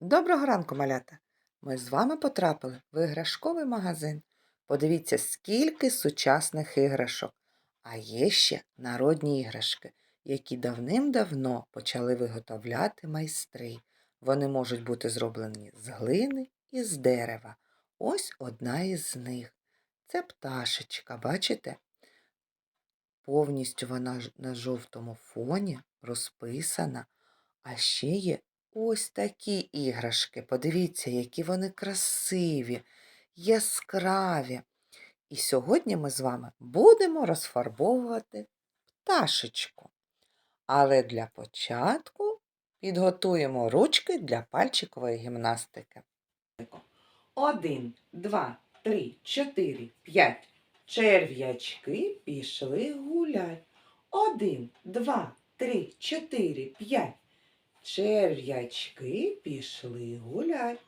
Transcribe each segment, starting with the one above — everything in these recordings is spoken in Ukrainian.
Доброго ранку, малята! Ми з вами потрапили в іграшковий магазин. Подивіться, скільки сучасних іграшок. А є ще народні іграшки, які давним-давно почали виготовляти майстри. Вони можуть бути зроблені з глини і з дерева. Ось одна із них. Це пташечка, бачите? Повністю вона на жовтому фоні розписана. А ще є ось такі іграшки. Подивіться, які вони красиві, яскраві. І сьогодні ми з вами будемо розфарбовувати пташечку. Але для початку підготуємо ручки для пальчикової гімнастики. Один, два, три, чотири, п'ять. Черв'ячки пішли гулять. Один, два, три, чотири, п'ять. Черв'ячки пішли гулять.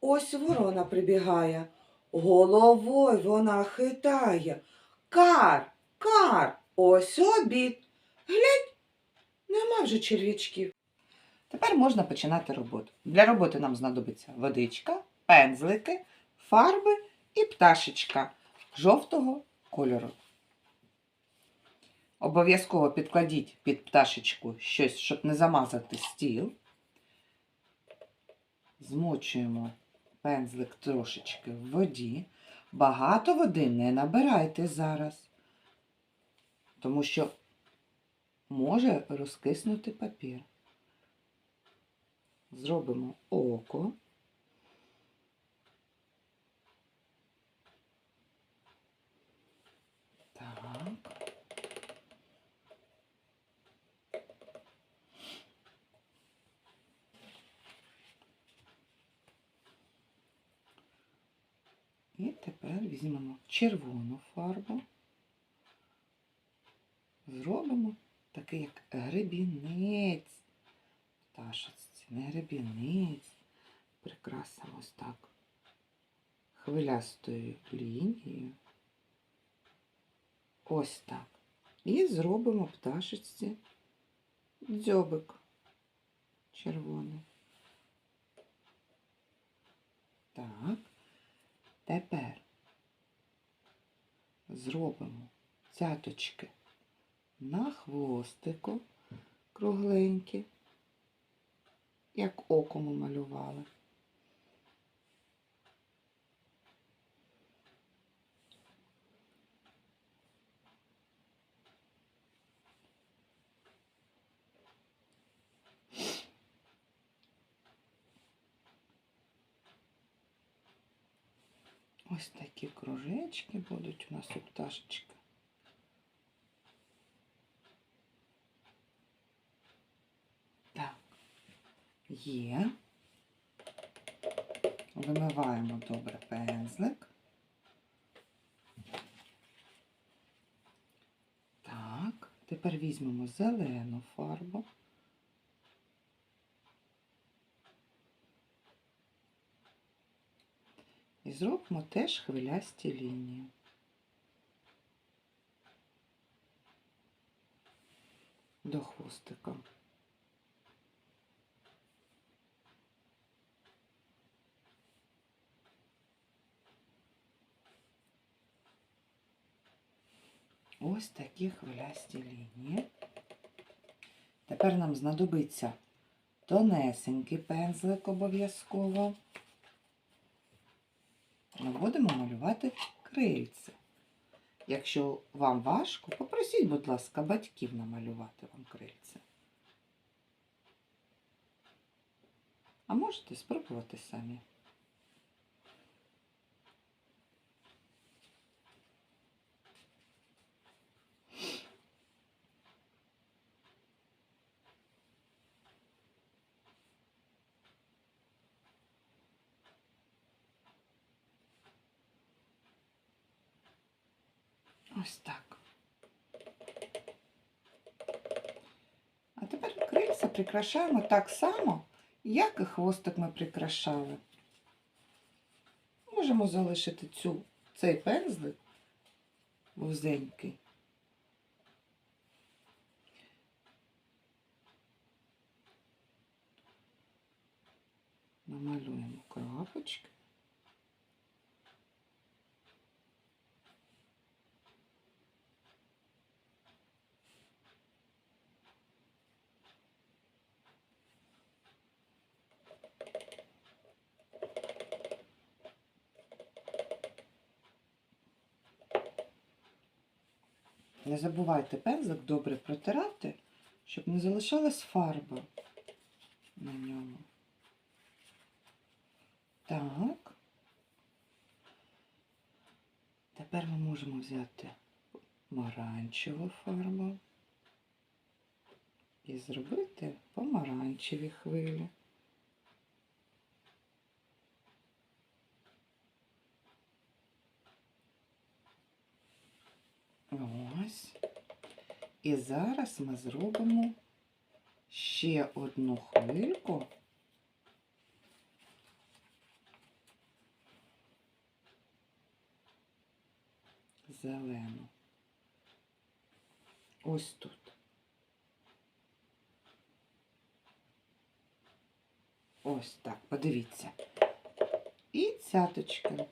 Ось ворона прибігає, головою вона хитає. Кар, кар, ось обід. Глянь, нема вже черв'ячків. Тепер можна починати роботу. Для роботи нам знадобиться водичка, пензлики, фарби і пташечка жовтого кольору. Обов'язково підкладіть під пташечку щось, щоб не замазати стіл. Змочуємо пензлик трошечки в воді. Багато води не набирайте зараз, тому що може розкиснути папір. Зробимо око. Так. І тепер візьмемо червону фарбу, зробимо такий як гребінець. Пташечці, не гребінець. Прикрасимо ось так хвилястою лінією. Ось так. І зробимо пташечці дзьобик червоний. Так. Тепер зробимо цяточки на хвостику кругленькі, як оком малювали. Ось такі кружечки будуть у нас у пташечки. Так, є. Вимиваємо добре пензлик. Так, тепер візьмемо зелену фарбу. І зробимо теж хвилясті лінії. До хвостика. Ось такі хвилясті лінії. Тепер нам знадобиться тонесенький пензлик обов'язково будемо малювати крильце. Якщо вам важко, попросіть, будь ласка, батьків намалювати вам крильце. А можете спробувати самі. Ось так. А тепер крильця прикрашаємо так само, як і хвостик ми прикрашали. Можемо залишити цю, цей пензлик вузенький. намалюємо крапочки. Не забувайте пензлик добре протирати, щоб не залишалась фарба на ньому. Так. Тепер ми можемо взяти помаранчеву фарбу і зробити помаранчеві хвилі. Ось. І зараз ми зробимо ще одну хвильку. Зелену. Ось тут. Ось так, подивіться. І цяточки,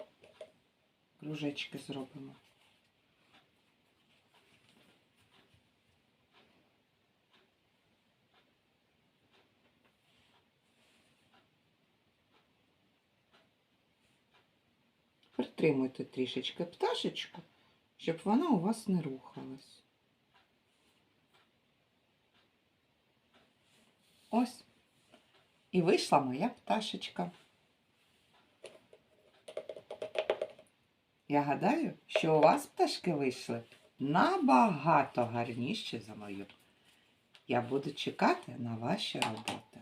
кружечки зробимо. Притримуйте трішечки пташечку, щоб вона у вас не рухалась. Ось. І вийшла моя пташечка. Я гадаю, що у вас пташки вийшли набагато гарніші за мою. Я буду чекати на ваші роботи.